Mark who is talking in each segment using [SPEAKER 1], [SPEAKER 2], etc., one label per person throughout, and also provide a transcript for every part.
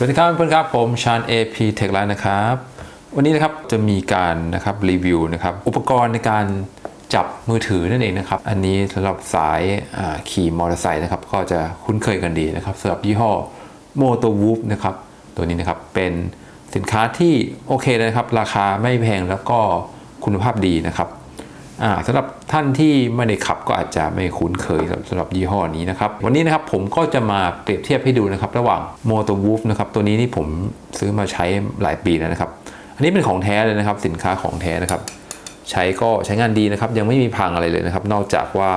[SPEAKER 1] สวัสดีครับเพื่อนๆครับผมชาญ AP Tech Line นะครับ วันนี้นะครับจะมีการนะครับรีวิวนะครับอุปกรณ์ในการจับมือถือนั่นเองนะครับ อันนี้สำหรับสายขี่มอเตอร์ไซค์นะครับ ก็จะคุ้นเคยกันดีนะครับสำหรับยี่ห้อ m o t o w o o p นะครับ ตัวนี้นะครับเป็นสินค้าที่โอเคนะครับ ราคาไม่แพงแล้วก็คุณภาพดีนะครับ สำหรับท่านที่ไม่ได้ขับก็อาจจะไม่คุ้นเคยสำหรับยี่ห้อนี้นะครับ วันนี้นะครับผมก็จะมาเปรียบเทียบให้ดูนะครับ ระหว่าง m o t o w o o f นะครับตัวนี้นี่ผมซื้อมาใช้หลายปีแล้วนะครับ อันนี้เป็นของแท้เลยนะครับ สินค้าของแท้นะครับ ใช้ก็ใช้งานดีนะครับ ยังไม่มีพังอะไรเลยนะครับ นอกจากว่า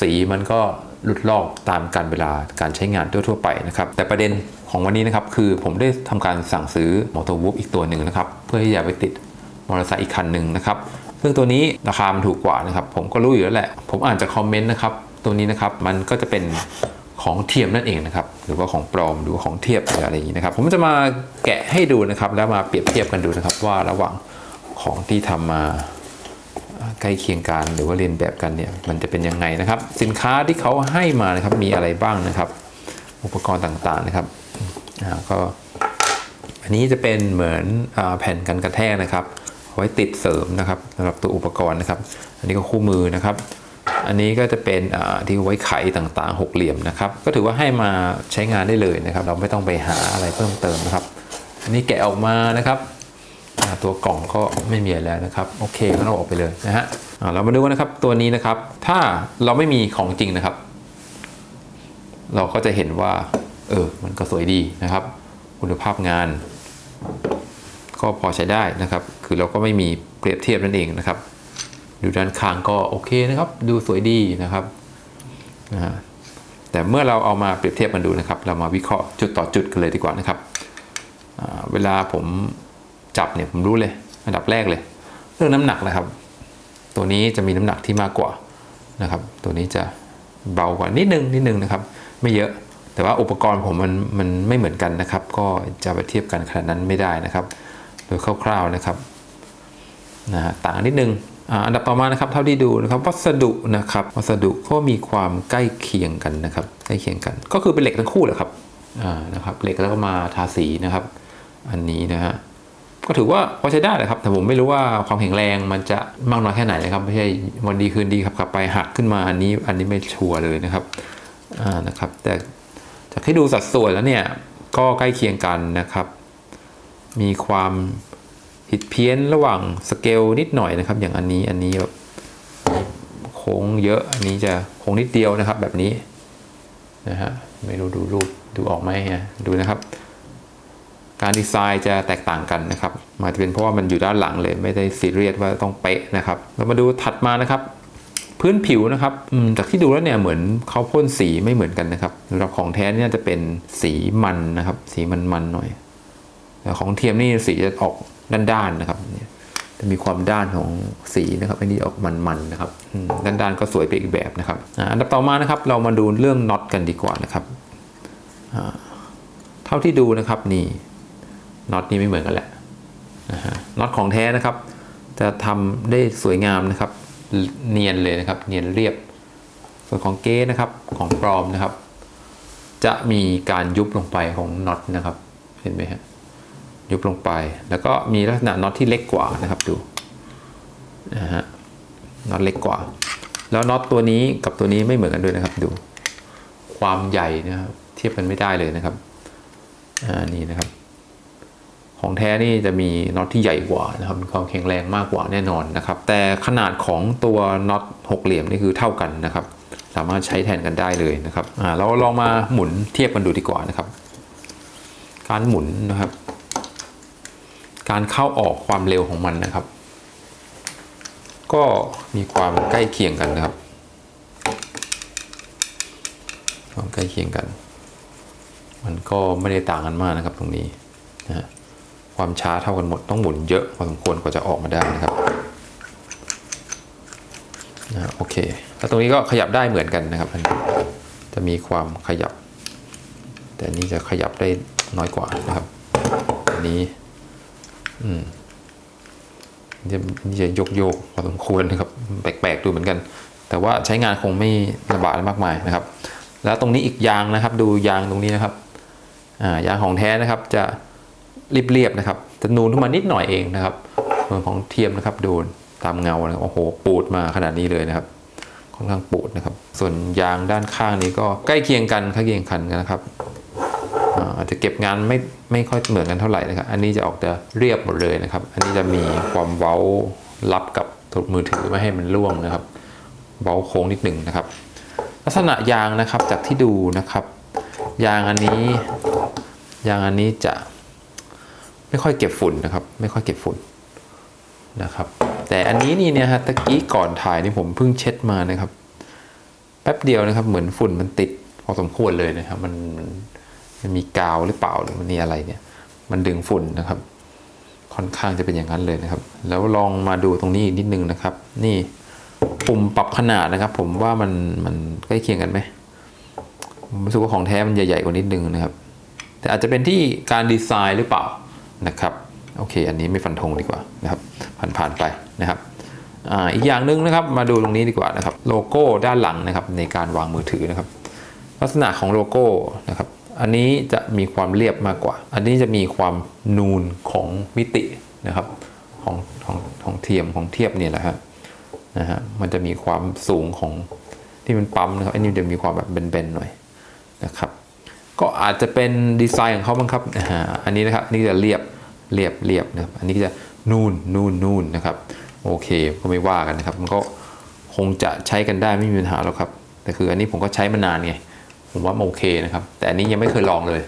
[SPEAKER 1] สีมันก็หลุดลอกตามการเวลาการใช้งานทั่วๆไปนะครับ แต่ประเด็นของวันนี้นะครับคือผมได้ทำการสั่งซื้อ m o t o w o o f อีกตัวหนึ่งนะครับ เพื่อที่จะไปติดมอเตอร์ไซค์อีกคันหนึ่งนะครับ ซึ่งตัวนี้ราคามันถูกกว่านะครับ ผมก็รู้อยู่แล้วแหละ ผมอ่านจากคอมเมนต์นะครับ ตัวนี้นะครับมันก็จะเป็นของเทียมนั่นเองนะครับ หรือว่าของปลอมหรือของเทียบหรืออะไรอย่างนี้นะครับ ผมจะมาแกะให้ดูนะครับ แล้วมาเปรียบเทียบกันดูนะครับ ว่าระหว่างของที่ทำมาใกล้เคียงกันหรือว่าเรียนแบบกันเนี่ยมันจะเป็นยังไงนะครับ สินค้าที่เขาให้มานะครับมีอะไรบ้างนะครับ อุปกรณ์ต่างๆนะครับอ่าก็อันนี้จะเป็นเหมือนอแผ่นกันกระแทกนะครับ ไว้ติดเสริมนะครับสำหรับตัวอุปกรณ์นะครับ อันนี้ก็คู่มือนะครับ อันนี้ก็จะเป็นที่ไว้ไขต่างๆหกเหลี่ยมนะครับ ก็ถือว่าให้มาใช้งานได้เลยนะครับ เราไม่ต้องไปหาอะไรเพิ่มเติมนะครับ อันนี้แกะออกมานะครับตัวกล่องก็ไม่มีอะไรแล้วนะครับ โอเคก็เอาออกไปเลยนะฮะเรามาดูกันนะครับตัวนี้นะครับ ถ้าเราไม่มีของจริงนะครับ เราก็จะเห็นว่า เออ มันก็สวยดีนะครับ คุณภาพงาน ก็พอใช้ได้นะครับ คือเราก็ไม่มีเปรียบเทียบนั่นเองนะครับ ดูด้านข้างก็โอเคนะครับ ดูสวยดีนะครับนะแต่เมื่อเราเอามาเปรียบเทียบกันดูนะครับ เรามาวิเคราะห์จุดต่อจุดกันเลยดีกว่านะครับ เวลาผมจับเนี่ยผมรู้เลยอันดับแรกเลย เรื่องน้ำหนักนะครับ ตัวนี้จะมีน้ำหนักที่มากกว่านะครับ ตัวนี้จะเบากว่านิดนึงนิดนึงนะครับ ไม่เยอะแต่ว่าอุปกรณ์ผมมันมันไม่เหมือนกันนะครับ ก็จะไปเทียบกันขนาดนั้นไม่ได้นะครับ โดยคร่าวๆนะครับนะฮะต่างนิดนึงอันดับต่อมานะครับเท่าที่ดูนะครับวัสดุนะครับวัสดุก็มีความใกล้เคียงกันนะครับใกล้เคียงกัน ก็คือเป็นเหล็กทั้งคู่แหละครับอ่านะครับเหล็กแล้วก็มาทาสีนะครับ อันนี้นะฮะก็ถือว่าพอใช้ได้แหละครับแต่ผมไม่รู้ว่าความแข็งแรงมันจะมากน้อยแค่ไหนนะครับไม่ใช่วันดีคืนดีครับกลับไปหักขึ้นมาอันนี้อันนี้ไม่ชัวร์เลยนะครับอ่านะครับ แต่จากที่ดูสัดส่วนแล้วเนี่ยก็ใกล้เคียงกันนะครับ มีความผิดเพี้ยนระหว่างสเกลนิดหน่อยนะครับ อย่างอันนี้อันนี้แบบโค้งเยอะอันนี้จะโค้งนิดเดียวนะครับ แบบนี้นะฮะไม่รู้ดูรูปดูออกไหมฮะดูนะครับ การดีไซน์จะแตกต่างกันนะครับอาจจะเป็นเพราะว่ามันอยู่ด้านหลังเลย ไม่ได้ซีเรียสว่าต้องเป๊ะนะครับ เรามาดูถัดมานะครับ พื้นผิวนะครับจากที่ดูแล้วเนี่ยเหมือนเขาพ่นสีไม่เหมือนกันนะครับสำหรับของแท้เนี่ยจะเป็นสีมันนะครับ สีมันๆหน่อย ของเทียมนี่สีจะออกด้านๆนะครับจะมีความด้านของสีนะครับอันนี้ออกมันๆนะครับด้านๆก็สวยไปอีกแบบนะครับอันดับต่อมานะครับเรามาดูเรื่องน็อตกันดีกว่านะครับเท่าที่ดูนะครับนี่น็อตนี่ไม่เหมือนกันแหละน็อตของแท้นะครับ จะทำได้สวยงามนะครับ เนียนเลยนะครับ เนียนเรียบ ส่วนของเก๊นะครับของปลอมนะครับ จะมีการยุบลงไปของน็อตนะครับ เห็นไหมฮะ ยุบลงไป แล้วก็มีลักษณะน็อตที่เล็กกว่านะครับดูนะฮะน็อตเล็กกว่า แล้วน็อตตัวนี้กับตัวนี้ไม่เหมือนกันด้วยนะครับดู ความใหญ่นะครับเทียบกันไม่ได้เลยนะครับอ่านี่นะครับ ของแท้นี่จะมีน็อตที่ใหญ่กว่านะครับความแข็งแรงมากกว่าแน่นอนนะครับ แต่ขนาดของตัวน็อตหกเหลี่ยมนี่คือเท่ากันนะครับ สามารถใช้แทนกันได้เลยนะครับอ่าเราลองมาหมุนเทียบกันดูดีกว่านะครับ การหมุนนะครับ การเข้าออกความเร็วของมันนะครับ ก็มีความใกล้เคียงกันนะครับ ความใกล้เคียงกัน มันก็ไม่ได้ต่างกันมากนะครับตรงนี้นะความช้าเท่ากันหมดต้องหมุนเยอะพอสมควรกว่าจะออกมาได้นะครับนะโอเค แล้วตรงนี้ก็ขยับได้เหมือนกันนะครับอันนี้จะมีความขยับ แต่นี้จะขยับได้น้อยกว่านะครับอันนี้ จะนี่จะโยกโยกๆพอสมควรนะครับแปลกๆดูเหมือนกัน แต่ว่าใช้งานคงไม่ลำบากอะมากมายนะครับ แล้วตรงนี้อีกยางนะครับ ดูยางตรงนี้นะครับายางของแท้นะครับจะเรียบๆนะครับจะนูนขึ้นมานิดหน่อยเองนะครับส่วนของเทียมนะครับดูตามเงานะครับโอ้โหปูดมาขนาดนี้เลยนะครับค่อนข้างปูดนะครับ ส่วนยางด้านข้างนี้ก็ใกล้เคียงกันใกล้เคียงกันนะครับ อาจจะเก็บงานไม่ไม่ค่อยเหมือนกันเท่าไหร่นะครับ อันนี้จะออกจะเรียบหมดเลยนะครับ อันนี้จะมีความเว้ารับกับโทรศัพท์มือถือไม่ให้มันร่วงนะครับ เว้าโค้งนิดหนึ่งนะครับ ลักษณะยางนะครับจากที่ดูนะครับ ยางอันนี้ยางอันนี้จะไม่ค่อยเก็บฝุ่นนะครับ ไม่ค่อยเก็บฝุ่นนะครับ แต่อันนี้นี่เนี่ยฮะตะกี้ก่อนถ่ายนี่ผมเพิ่งเช็ดมานะครับ แป๊บเดียวนะครับ เหมือนฝุ่นมันติดพอสมควรเลยนะครับ มัน มันมีกาวหรือเปล่าหรือมันมีอะไรเนี่ย มันดึงฝุ่นนะครับ ค่อนข้างจะเป็นอย่างนั้นเลยนะครับ แล้วลองมาดูตรงนี้นิดนึงนะครับ นี่ปุ่มปรับขนาดนะครับ ผมว่ามันมันใกล้เคียงกันไหมผมรู้สึกว่าของแท้มันใหญ่ๆกว่านิดนึงนะครับ แต่อาจจะเป็นที่การดีไซน์หรือเปล่านะครับโอเค อันนี้ไม่ฟันธงดีกว่านะครับ ผ่านๆไปนะครับออีกอย่างหนึ่งนะครับมาดูตรงนี้ดีกว่านะครับ โลโก้ด้านหลังนะครับในการวางมือถือนะครับ ลักษณะของโลโก้นะครับ อันนี้จะมีความเรียบมากกว่า อันนี้จะมีความนูนของมิตินะครับของของของเทียมของเทียบเนี่ยแหละครับนะฮะมันจะมีความสูงของที่มันปั๊มนะครับอันนี้จะมีความแบบเบนๆหน่อยนะครับก็อาจจะเป็นดีไซน์ของเขาบ้างครับอันนี้นะครับนี่จะเรียบเรียบเรียบนะครับอันนี้จะนูนนูนนูนนะครับโอเคก็ไม่ว่ากันนะครับ มันก็คงจะใช้กันได้ไม่มีปัญหาหรอกครับ แต่คืออันนี้ผมก็ใช้มานานไง ผมว่ามันโอเคนะครับ แต่อันนี้ยังไม่เคยลองเลย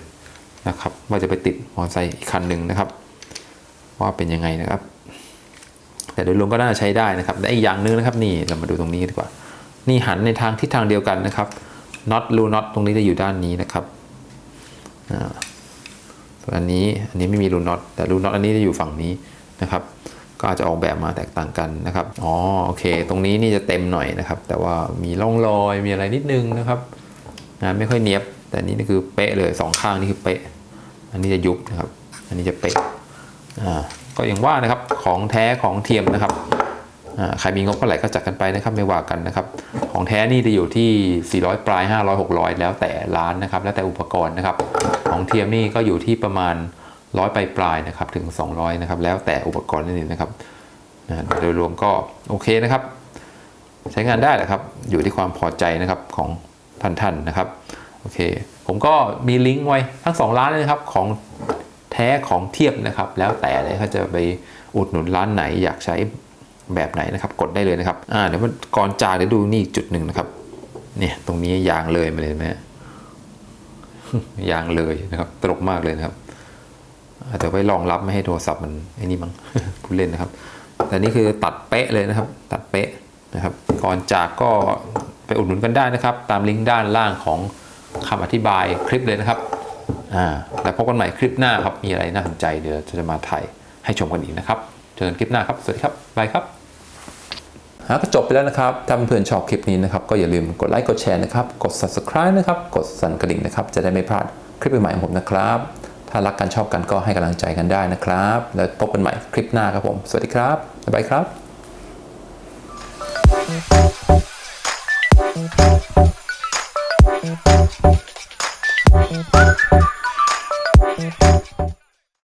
[SPEAKER 1] นะครับว่าจะไปติดมอเตอร์ไซค์อีกคันหนึ่งนะครับ ว่าเป็นยังไงนะครับ แต่โดยรวมก็น่าจะใช้ได้นะครับและอีกอย่างหนึงนะครับนี่เรามาดูตรงนี้ดีกว่า นี่หันในทางทิศทางเดียวกันนะครับน็อตรูน็อตตรงนี้จะอยู่ด้านนี้นะครับอ่าส่วนอันนี้อันนี้ไม่มีรูน็อตแต่รูน็อตอันนี้จะอยู่ฝั่งนี้นะครับ ก็อาจจะออกแบบมาแตกต่างกันนะครับอ๋อโอเค ตรงนี้นี่จะเต็มหน่อยนะครับ แต่ว่ามีร่องรอยมีอะไรนิดนึงนะครับ งานไม่ค่อยเนียบ แต่นี่นี่คือเป๊ะเลยสองข้างนี่คือเป๊ะ อันนี้จะยุบนะครับ อันนี้จะเป๊ะอ่าก็อย่างว่านะครับของแท้ของเทียมนะครับอ่าใครมีงบเท่าไหร่ก็จัดกันไปนะครับไม่ว่ากันนะครับ ของแท้นี่จะอยู่ที่ 400 ปลาย 500 600 แล้วแต่ร้านนะครับ แล้วแต่อุปกรณ์นะครับ ของเทียมนี่ก็อยู่ที่ประมาณ100ปลายปลายนะครับถึง 200นะครับแล้วแต่อุปกรณ์นั่นเองนะครับโดยรวมก็โอเคนะครับ ใช้งานได้แหละครับ อยู่ที่ความพอใจนะครับของ ท่านๆนนะครับโอเคผมก็มีลิงก์ไว้ทั้งสองร้านเลยครับของแท้ของเทียบนะครับ แล้วแต่เลยเขาจะไปอุดหนุนร้านไหนอยากใช้แบบไหนนะครับ กดได้เลยนะครับอ่าเดี๋ยวมันก่อนจากเดี๋ยวดูนี่จุดหนึ่งนะครับเนี่ยตรงนี้ยางเลยมาเลยไหมยางเลยนะครับตลกมากเลยนะครับอาจจะไว้รองรับไม่ให้โทรศัพท์มันไอ้นี่มั้งพูดเล่นนะครับ แต่นี่คือตัดเป๊ะเลยนะครับ ตัดเป๊ะนะครับ ก่อนจากก็ ไปอุดหนุนกันได้นะครับ ตามลิงก์ด้านล่างของคำอธิบายคลิปเลยนะครับอ่าแล้วพบกันใหม่คลิปหน้าครับ มีอะไรน่าสนใจเดี๋ยวจะมาถ่ายให้ชมกันอีกนะครับ เจอกันคลิปหน้าครับ สวัสดีครับบายครับฮะก็จบไปแล้วนะครับ ถ้าเพื่อนๆชอบคลิปนี้นะครับ ก็อย่าลืมกดไลค์ กดแชร์นะครับ กด subscribe นะครับ กดสั่นกระดิ่งนะครับ จะได้ไม่พลาดคลิปใหม่ๆของผมนะครับ ถ้ารักกันชอบกันก็ให้กำลังใจกันได้นะครับ แล้วพบกันใหม่คลิปหน้าครับผม สวัสดีครับบ๊ายบายครับ